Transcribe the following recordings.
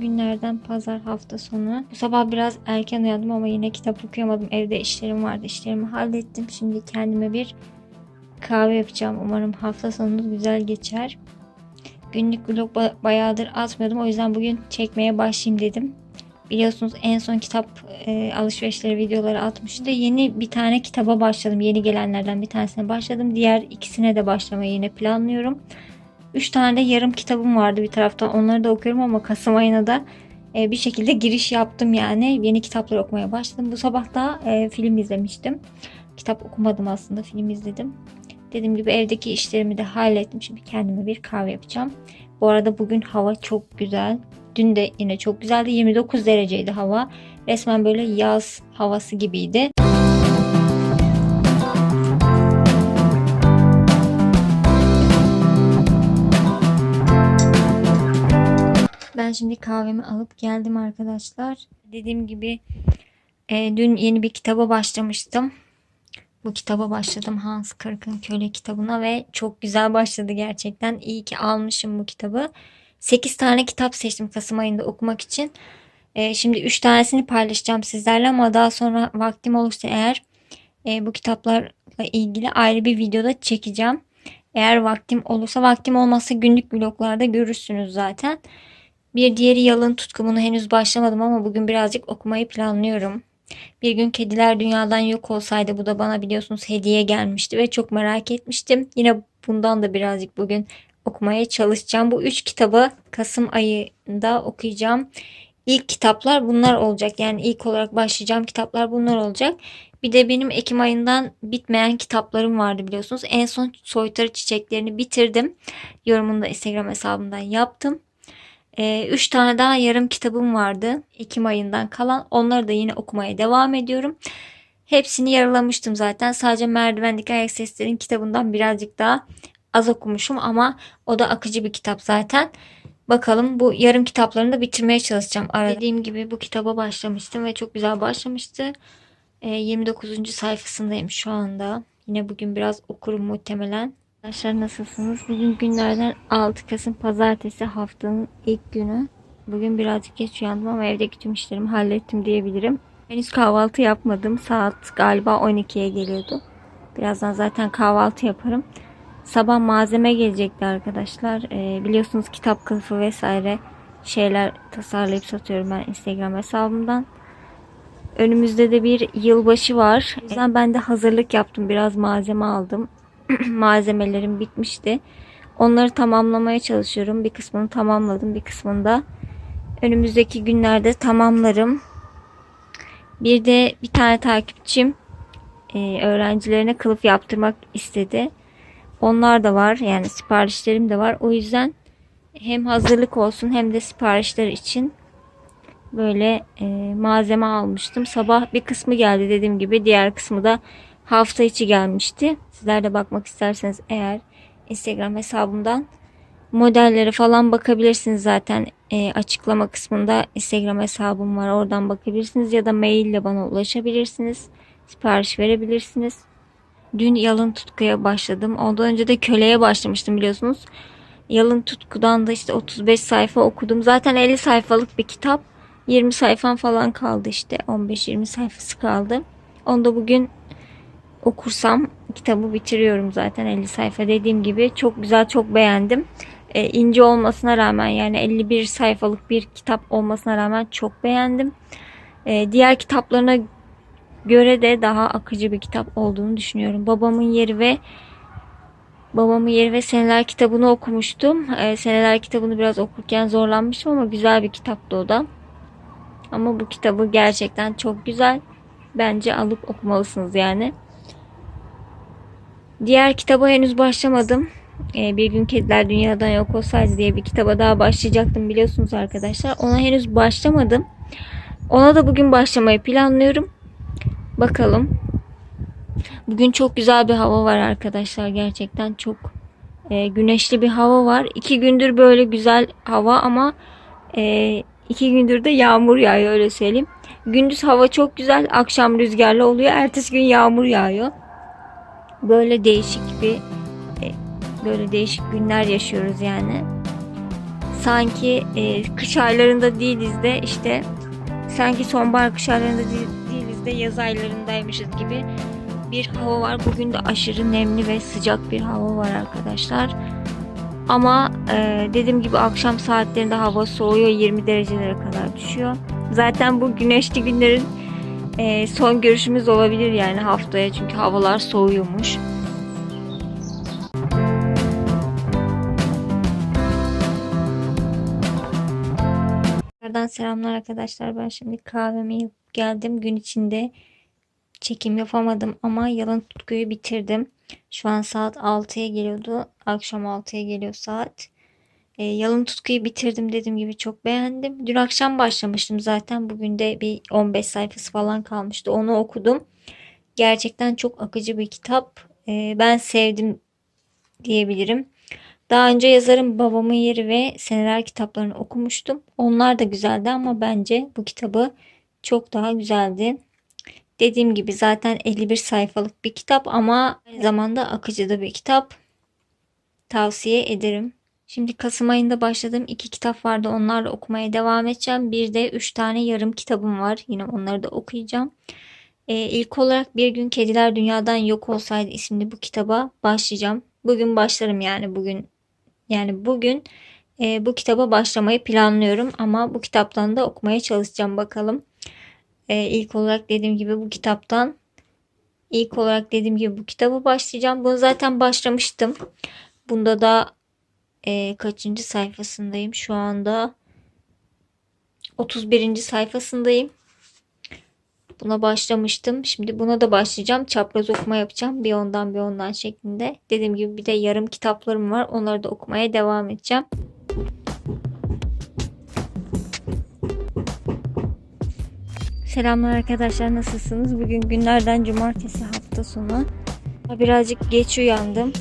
günlerden pazar hafta sonu. Bu sabah biraz erken uyandım ama yine kitap okuyamadım. Evde işlerim vardı. İşlerimi hallettim. Şimdi kendime bir kahve yapacağım. Umarım hafta sonunuz güzel geçer. Günlük vlog ba- bayağıdır atmıyordum. O yüzden bugün çekmeye başlayayım dedim. Biliyorsunuz en son kitap e, alışverişleri videoları atmıştı. Yeni bir tane kitaba başladım. Yeni gelenlerden bir tanesine başladım. Diğer ikisine de başlamayı yine planlıyorum. Üç tane de yarım kitabım vardı bir taraftan. Onları da okuyorum ama Kasım ayına da e, bir şekilde giriş yaptım yani. Yeni kitaplar okumaya başladım. Bu sabah da e, film izlemiştim. Kitap okumadım aslında. Film izledim. Dediğim gibi evdeki işlerimi de hallettim. Şimdi kendime bir kahve yapacağım. Bu arada bugün hava çok güzel. Dün de yine çok güzeldi. 29 dereceydi hava. Resmen böyle yaz havası gibiydi. Ben şimdi kahvemi alıp geldim arkadaşlar. Dediğim gibi e, dün yeni bir kitaba başlamıştım. Bu kitaba başladım Hans Kırk'ın Köle kitabına ve çok güzel başladı gerçekten. İyi ki almışım bu kitabı. 8 tane kitap seçtim Kasım ayında okumak için. E, şimdi 3 tanesini paylaşacağım sizlerle ama daha sonra vaktim olursa eğer e, bu kitaplarla ilgili ayrı bir videoda çekeceğim. Eğer vaktim olursa vaktim olmazsa günlük vloglarda görürsünüz zaten. Bir diğeri Yalın Tutkumunu henüz başlamadım ama bugün birazcık okumayı planlıyorum. Bir gün kediler dünyadan yok olsaydı bu da bana biliyorsunuz hediye gelmişti ve çok merak etmiştim. Yine bundan da birazcık bugün okumaya çalışacağım. Bu üç kitabı Kasım ayında okuyacağım. İlk kitaplar bunlar olacak. Yani ilk olarak başlayacağım kitaplar bunlar olacak. Bir de benim Ekim ayından bitmeyen kitaplarım vardı biliyorsunuz. En son Soytarı Çiçeklerini bitirdim. Yorumunu da Instagram hesabımdan yaptım. 3 tane daha yarım kitabım vardı. Ekim ayından kalan. Onları da yine okumaya devam ediyorum. Hepsini yarılamıştım zaten. Sadece Merdivendeki Ayak Seslerin kitabından birazcık daha az okumuşum ama o da akıcı bir kitap zaten. Bakalım bu yarım kitaplarını da bitirmeye çalışacağım. Arada. Dediğim gibi bu kitaba başlamıştım ve çok güzel başlamıştı. Ee, 29. sayfasındayım şu anda. Yine bugün biraz okurum muhtemelen. Arkadaşlar nasılsınız? Bugün günlerden 6 Kasım Pazartesi haftanın ilk günü. Bugün birazcık geç uyandım ama evdeki tüm işlerimi hallettim diyebilirim. Henüz kahvaltı yapmadım. Saat galiba 12'ye geliyordu. Birazdan zaten kahvaltı yaparım. Sabah malzeme gelecekti arkadaşlar. Ee, biliyorsunuz kitap kılıfı vesaire şeyler tasarlayıp satıyorum ben Instagram hesabımdan. Önümüzde de bir yılbaşı var. O yüzden ben de hazırlık yaptım. Biraz malzeme aldım. Malzemelerim bitmişti. Onları tamamlamaya çalışıyorum. Bir kısmını tamamladım. Bir kısmını da önümüzdeki günlerde tamamlarım. Bir de bir tane takipçim e, öğrencilerine kılıf yaptırmak istedi. Onlar da var. Yani siparişlerim de var. O yüzden hem hazırlık olsun hem de siparişler için böyle e, malzeme almıştım. Sabah bir kısmı geldi dediğim gibi. Diğer kısmı da hafta içi gelmişti. Sizler de bakmak isterseniz eğer Instagram hesabımdan modellere falan bakabilirsiniz zaten. E, açıklama kısmında Instagram hesabım var. Oradan bakabilirsiniz ya da mail ile bana ulaşabilirsiniz. Sipariş verebilirsiniz. Dün yalın tutkuya başladım. Ondan önce de köleye başlamıştım biliyorsunuz. Yalın tutkudan da işte 35 sayfa okudum. Zaten 50 sayfalık bir kitap. 20 sayfam falan kaldı işte. 15-20 sayfası kaldı. Onu da bugün okursam kitabı bitiriyorum zaten 50 sayfa dediğim gibi. Çok güzel çok beğendim. Ee, ince olmasına rağmen yani 51 sayfalık bir kitap olmasına rağmen çok beğendim. Ee, diğer kitaplarına göre de daha akıcı bir kitap olduğunu düşünüyorum. Babamın yeri ve Babamın Yeri ve Seneler kitabını okumuştum. Ee, Seneler kitabını biraz okurken zorlanmıştım ama güzel bir kitaptı o da. Ama bu kitabı gerçekten çok güzel. Bence alıp okumalısınız yani. Diğer kitaba henüz başlamadım. Ee, bir gün kediler dünyadan yok olsaydı diye bir kitaba daha başlayacaktım biliyorsunuz arkadaşlar. Ona henüz başlamadım. Ona da bugün başlamayı planlıyorum. Bakalım. Bugün çok güzel bir hava var arkadaşlar. Gerçekten çok e, güneşli bir hava var. İki gündür böyle güzel hava ama e, iki gündür de yağmur yağıyor öyle söyleyeyim. Gündüz hava çok güzel. Akşam rüzgarlı oluyor. Ertesi gün yağmur yağıyor. Böyle değişik bir e, böyle değişik günler yaşıyoruz yani. sanki e, kış aylarında değiliz de işte sanki sonbahar kış aylarında değil- değiliz de yaz aylarındaymışız gibi bir hava var. Bugün de aşırı nemli ve sıcak bir hava var arkadaşlar. Ama e, dediğim gibi akşam saatlerinde hava soğuyor 20 derecelere kadar düşüyor. Zaten bu güneşli günlerin e, son görüşümüz olabilir yani haftaya çünkü havalar soğuyormuş. Tekrardan selamlar arkadaşlar. Ben şimdi kahvemi geldim. Gün içinde çekim yapamadım ama yalan tutkuyu bitirdim. Şu an saat 6'ya geliyordu. Akşam 6'ya geliyor saat. E, yalın tutkuyu bitirdim dediğim gibi çok beğendim. Dün akşam başlamıştım zaten. Bugün de bir 15 sayfası falan kalmıştı. Onu okudum. Gerçekten çok akıcı bir kitap. E, ben sevdim diyebilirim. Daha önce yazarın Babamın Yeri ve Seneler kitaplarını okumuştum. Onlar da güzeldi ama bence bu kitabı çok daha güzeldi. Dediğim gibi zaten 51 sayfalık bir kitap ama aynı zamanda akıcı da bir kitap. Tavsiye ederim. Şimdi Kasım ayında başladığım iki kitap vardı. Onlarla okumaya devam edeceğim. Bir de üç tane yarım kitabım var. Yine onları da okuyacağım. Ee, ilk olarak Bir Gün Kediler Dünyadan Yok Olsaydı isimli bu kitaba başlayacağım. Bugün başlarım yani bugün. Yani bugün e, bu kitaba başlamayı planlıyorum. Ama bu kitaptan da okumaya çalışacağım bakalım. Ee, ilk olarak dediğim gibi bu kitaptan ilk olarak dediğim gibi bu kitaba başlayacağım. Bunu zaten başlamıştım. Bunda da e, kaçıncı sayfasındayım? Şu anda 31. sayfasındayım. Buna başlamıştım. Şimdi buna da başlayacağım. Çapraz okuma yapacağım. Bir ondan bir ondan şeklinde. Dediğim gibi bir de yarım kitaplarım var. Onları da okumaya devam edeceğim. Selamlar arkadaşlar nasılsınız? Bugün günlerden cumartesi hafta sonu. Birazcık geç uyandım.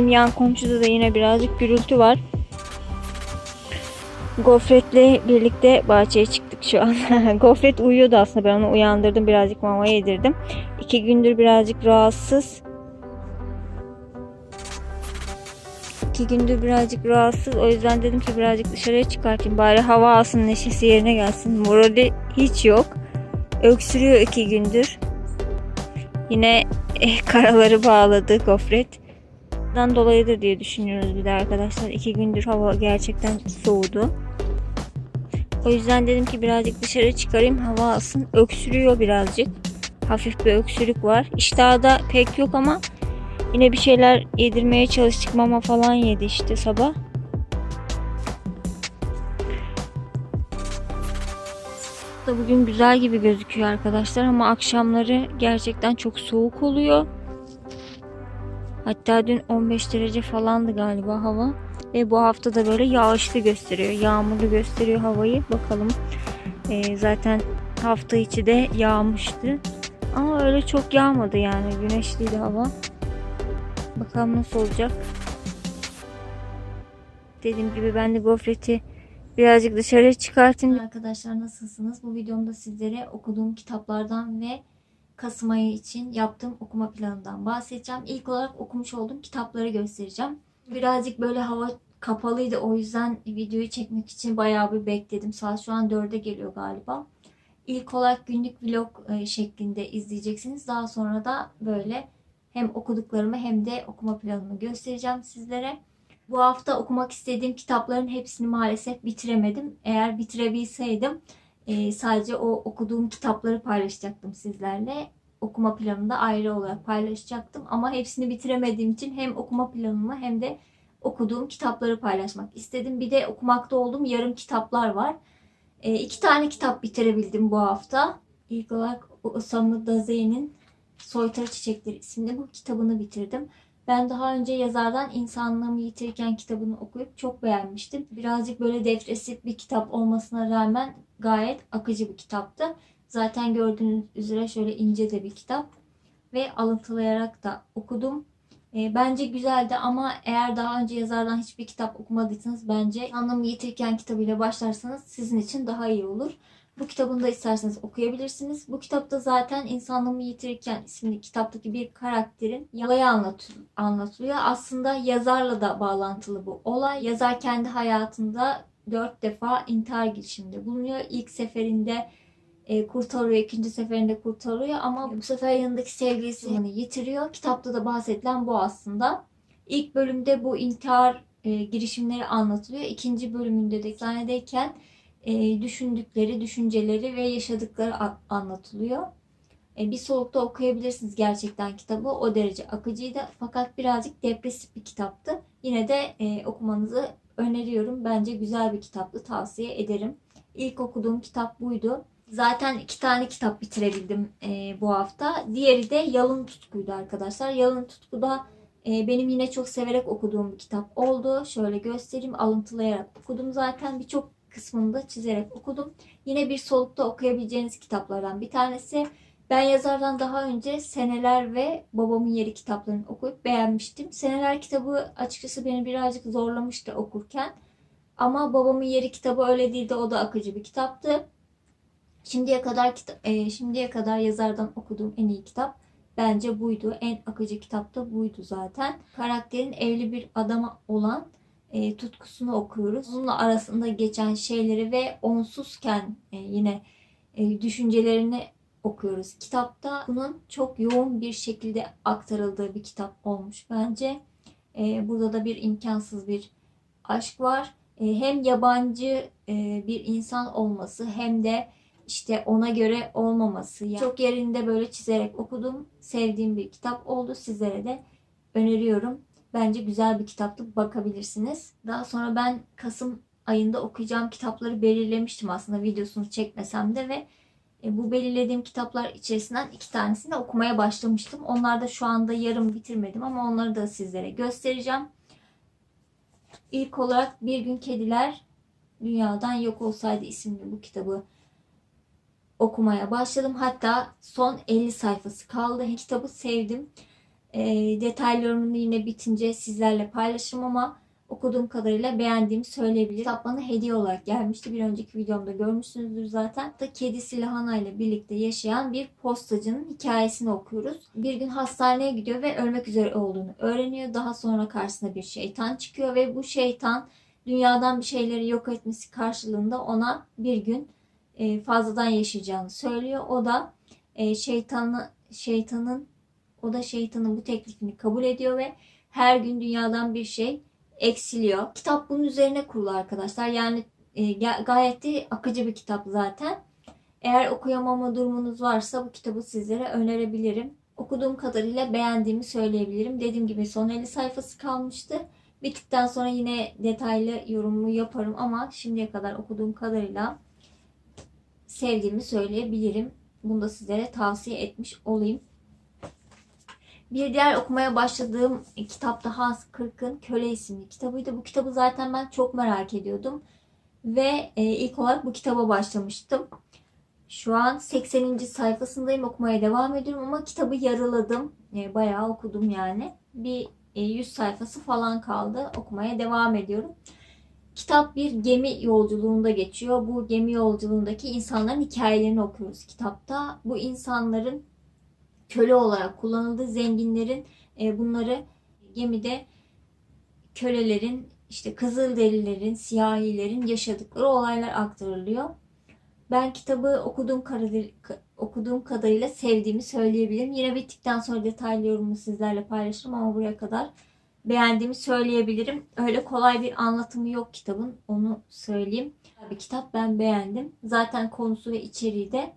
Bizim yan komşuda da yine birazcık gürültü var. Gofret'le birlikte bahçeye çıktık şu an. Gofret uyuyordu aslında ben onu uyandırdım birazcık mama yedirdim. İki gündür birazcık rahatsız. İki gündür birazcık rahatsız. O yüzden dedim ki birazcık dışarıya çıkartayım. Bari hava alsın neşesi yerine gelsin. Morali hiç yok. Öksürüyor iki gündür. Yine eh, karaları bağladı gofret. Dan dolayıdır diye düşünüyoruz bir de arkadaşlar. İki gündür hava gerçekten soğudu. O yüzden dedim ki birazcık dışarı çıkarayım hava alsın. Öksürüyor birazcık. Hafif bir öksürük var. İştahı da pek yok ama yine bir şeyler yedirmeye çalıştık. Mama falan yedi işte sabah. da bugün güzel gibi gözüküyor arkadaşlar ama akşamları gerçekten çok soğuk oluyor. Hatta dün 15 derece falandı galiba hava. Ve bu hafta da böyle yağışlı gösteriyor. Yağmurlu gösteriyor havayı. Bakalım. Ee, zaten hafta içi de yağmıştı. Ama öyle çok yağmadı yani. Güneşliydi hava. Bakalım nasıl olacak. Dediğim gibi ben de gofreti birazcık dışarıya çıkartayım. Arkadaşlar nasılsınız? Bu videomda sizlere okuduğum kitaplardan ve Kasım ayı için yaptığım okuma planından bahsedeceğim. İlk olarak okumuş olduğum kitapları göstereceğim. Birazcık böyle hava kapalıydı. O yüzden videoyu çekmek için bayağı bir bekledim. Saat şu an 4'e geliyor galiba. İlk olarak günlük vlog e, şeklinde izleyeceksiniz. Daha sonra da böyle hem okuduklarımı hem de okuma planımı göstereceğim sizlere. Bu hafta okumak istediğim kitapların hepsini maalesef bitiremedim. Eğer bitirebilseydim e, sadece o okuduğum kitapları paylaşacaktım sizlerle. Okuma planını da ayrı olarak paylaşacaktım. Ama hepsini bitiremediğim için hem okuma planımı hem de okuduğum kitapları paylaşmak istedim. Bir de okumakta olduğum yarım kitaplar var. E, iki tane kitap bitirebildim bu hafta. İlk olarak Osamu Daze'nin Soytarı Çiçekleri isimli bu kitabını bitirdim. Ben daha önce yazardan İnsanlığımı Yitirirken kitabını okuyup çok beğenmiştim. Birazcık böyle depresif bir kitap olmasına rağmen gayet akıcı bir kitaptı. Zaten gördüğünüz üzere şöyle ince de bir kitap. Ve alıntılayarak da okudum. E, bence güzeldi ama eğer daha önce yazardan hiçbir kitap okumadıysanız bence Anlamı Yitirken kitabıyla başlarsanız sizin için daha iyi olur. Bu kitabını da isterseniz okuyabilirsiniz. Bu kitapta zaten İnsanlığımı Yitirirken isimli kitaptaki bir karakterin olayı anlat anlatılıyor. Aslında yazarla da bağlantılı bu olay. Yazar kendi hayatında dört defa intihar girişiminde bulunuyor. İlk seferinde e, kurtarıyor, ikinci seferinde kurtarıyor ama bu sefer yanındaki sevgilisini yitiriyor. Kitapta da bahsedilen bu aslında. İlk bölümde bu intihar e, girişimleri anlatılıyor. İkinci bölümünde de sahnedeyken e, düşündükleri, düşünceleri ve yaşadıkları anlatılıyor. E, bir solukta okuyabilirsiniz gerçekten kitabı. O derece akıcıydı. Fakat birazcık depresif bir kitaptı. Yine de e, okumanızı öneriyorum. Bence güzel bir kitaptı. Tavsiye ederim. İlk okuduğum kitap buydu. Zaten iki tane kitap bitirebildim e, bu hafta. Diğeri de Yalın Tutku'ydu arkadaşlar. Yalın Tutku'da e, benim yine çok severek okuduğum bir kitap oldu. Şöyle göstereyim. Alıntılayarak okudum zaten. Birçok kısmını çizerek okudum. Yine bir solukta okuyabileceğiniz kitaplardan bir tanesi. Ben yazardan daha önce Seneler ve Babamın Yeri kitaplarını okuyup beğenmiştim. Seneler kitabı açıkçası beni birazcık zorlamıştı okurken. Ama Babamın Yeri kitabı öyle değildi. O da akıcı bir kitaptı. Şimdiye kadar e, şimdiye kadar yazardan okuduğum en iyi kitap bence buydu. En akıcı kitap da buydu zaten. Karakterin evli bir adama olan e, tutkusunu okuyoruz. Onunla arasında geçen şeyleri ve onsuzken e, yine e, düşüncelerini okuyoruz. Kitapta bunun çok yoğun bir şekilde aktarıldığı bir kitap olmuş bence. E, burada da bir imkansız bir aşk var. E, hem yabancı e, bir insan olması hem de işte ona göre olmaması. Yani çok yerinde böyle çizerek okudum. Sevdiğim bir kitap oldu. Sizlere de öneriyorum. Bence güzel bir kitaptı. Bakabilirsiniz. Daha sonra ben Kasım ayında okuyacağım kitapları belirlemiştim aslında videosunu çekmesem de ve e, bu belirlediğim kitaplar içerisinden iki tanesini okumaya başlamıştım. Onlar da şu anda yarım bitirmedim ama onları da sizlere göstereceğim. İlk olarak Bir Gün Kediler Dünyadan Yok Olsaydı isimli bu kitabı okumaya başladım. Hatta son 50 sayfası kaldı. Kitabı sevdim. E, detaylarını yine bitince sizlerle paylaşırım ama okuduğum kadarıyla beğendiğimi söyleyebilirim. Kitap bana hediye olarak gelmişti. Bir önceki videomda görmüşsünüzdür zaten. Da kedisi Lahana ile birlikte yaşayan bir postacının hikayesini okuyoruz. Bir gün hastaneye gidiyor ve ölmek üzere olduğunu öğreniyor. Daha sonra karşısına bir şeytan çıkıyor ve bu şeytan dünyadan bir şeyleri yok etmesi karşılığında ona bir gün e, fazladan yaşayacağını söylüyor. O da e, şeytanı şeytanın o da şeytanın bu teklifini kabul ediyor ve her gün dünyadan bir şey eksiliyor. Kitap bunun üzerine kurulu arkadaşlar. Yani e, ga- gayet de akıcı bir kitap zaten. Eğer okuyamama durumunuz varsa bu kitabı sizlere önerebilirim. Okuduğum kadarıyla beğendiğimi söyleyebilirim. Dediğim gibi son 50 sayfası kalmıştı. Bittikten sonra yine detaylı yorumumu yaparım ama şimdiye kadar okuduğum kadarıyla sevdiğimi söyleyebilirim. Bunu da sizlere tavsiye etmiş olayım. Bir diğer okumaya başladığım kitap da Hans Kırk'ın Köle isimli kitabıydı. Bu kitabı zaten ben çok merak ediyordum. Ve e, ilk olarak bu kitaba başlamıştım. Şu an 80. sayfasındayım okumaya devam ediyorum ama kitabı yarıladım. E, bayağı okudum yani. Bir e, 100 sayfası falan kaldı. Okumaya devam ediyorum. Kitap bir gemi yolculuğunda geçiyor. Bu gemi yolculuğundaki insanların hikayelerini okuyoruz kitapta. Bu insanların köle olarak kullanıldığı zenginlerin e, bunları gemide kölelerin işte Kızılderililerin, siyahilerin yaşadıkları olaylar aktarılıyor. Ben kitabı okuduğum kadarıyla, okuduğum kadarıyla sevdiğimi söyleyebilirim. Yine bittikten sonra detaylı yorumumu sizlerle paylaşırım ama buraya kadar beğendiğimi söyleyebilirim. Öyle kolay bir anlatımı yok kitabın. Onu söyleyeyim. Bir kitap ben beğendim. Zaten konusu ve içeriği de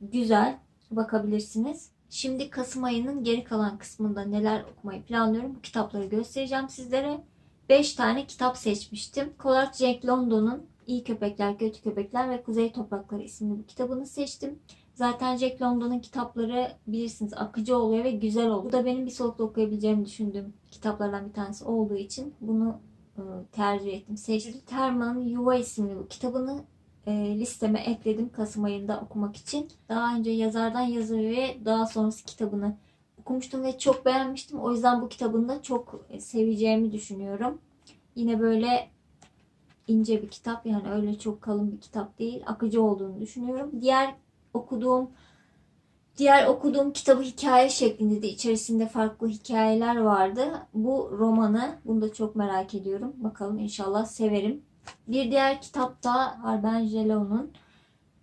güzel. Bakabilirsiniz. Şimdi Kasım ayının geri kalan kısmında neler okumayı planlıyorum. Bu kitapları göstereceğim sizlere. 5 tane kitap seçmiştim. Collard Jack London'un İyi Köpekler, Kötü Köpekler ve Kuzey Toprakları isimli bu kitabını seçtim. Zaten Jack London'un kitapları bilirsiniz akıcı oluyor ve güzel oluyor. Bu da benim bir solukta okuyabileceğimi düşündüğüm kitaplardan bir tanesi olduğu için bunu e, tercih ettim. Seçtim. Terman'ın Yuva isimli bu kitabını e, listeme ekledim Kasım ayında okumak için. Daha önce yazardan yazarı ve daha sonrası kitabını okumuştum ve çok beğenmiştim. O yüzden bu kitabını da çok seveceğimi düşünüyorum. Yine böyle ince bir kitap yani öyle çok kalın bir kitap değil. Akıcı olduğunu düşünüyorum. Diğer okuduğum diğer okuduğum kitabı hikaye şeklinde de içerisinde farklı hikayeler vardı. Bu romanı bunu da çok merak ediyorum. Bakalım inşallah severim. Bir diğer kitap da Arben Jelon'un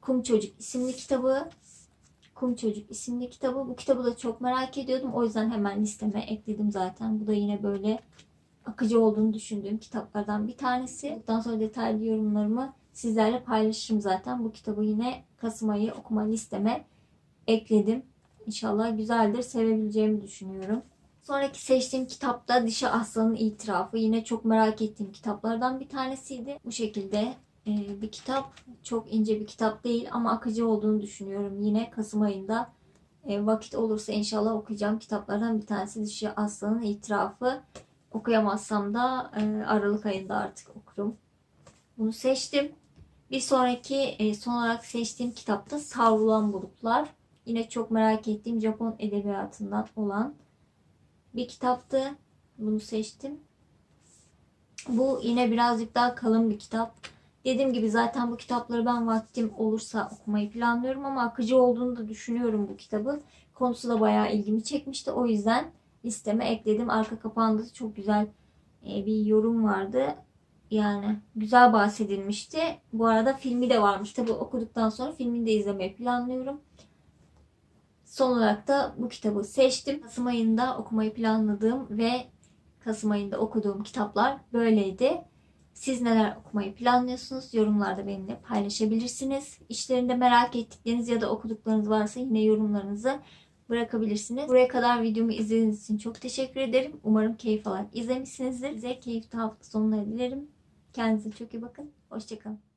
Kum Çocuk isimli kitabı. Kum Çocuk isimli kitabı. Bu kitabı da çok merak ediyordum. O yüzden hemen listeme ekledim zaten. Bu da yine böyle akıcı olduğunu düşündüğüm kitaplardan bir tanesi. Bundan sonra detaylı yorumlarımı sizlerle paylaşırım zaten. Bu kitabı yine Kasım ayı okuma listeme ekledim. İnşallah güzeldir. Sevebileceğimi düşünüyorum. Sonraki seçtiğim kitap da Dişi Aslan'ın İtirafı. Yine çok merak ettiğim kitaplardan bir tanesiydi. Bu şekilde e, bir kitap. Çok ince bir kitap değil ama akıcı olduğunu düşünüyorum. Yine Kasım ayında e, vakit olursa inşallah okuyacağım kitaplardan bir tanesi Dişi Aslan'ın İtirafı. Okuyamazsam da e, Aralık ayında artık okurum. Bunu seçtim. Bir sonraki son olarak seçtiğim kitap da Savrulan Bulutlar. Yine çok merak ettiğim Japon edebiyatından olan bir kitaptı. Bunu seçtim. Bu yine birazcık daha kalın bir kitap. Dediğim gibi zaten bu kitapları ben vaktim olursa okumayı planlıyorum ama akıcı olduğunu da düşünüyorum bu kitabı. Konusu da bayağı ilgimi çekmişti. O yüzden listeme ekledim. Arka kapağında da çok güzel e, bir yorum vardı. Yani güzel bahsedilmişti. Bu arada filmi de varmış. Tabi okuduktan sonra filmini de izlemeyi planlıyorum. Son olarak da bu kitabı seçtim. Kasım ayında okumayı planladığım ve Kasım ayında okuduğum kitaplar böyleydi. Siz neler okumayı planlıyorsunuz? Yorumlarda benimle paylaşabilirsiniz. İşlerinde merak ettikleriniz ya da okuduklarınız varsa yine yorumlarınızı bırakabilirsiniz. Buraya kadar videomu izlediğiniz için çok teşekkür ederim. Umarım keyif alarak izlemişsinizdir. Size keyifli hafta sonları dilerim. Kendinize çok iyi bakın. Hoşçakalın.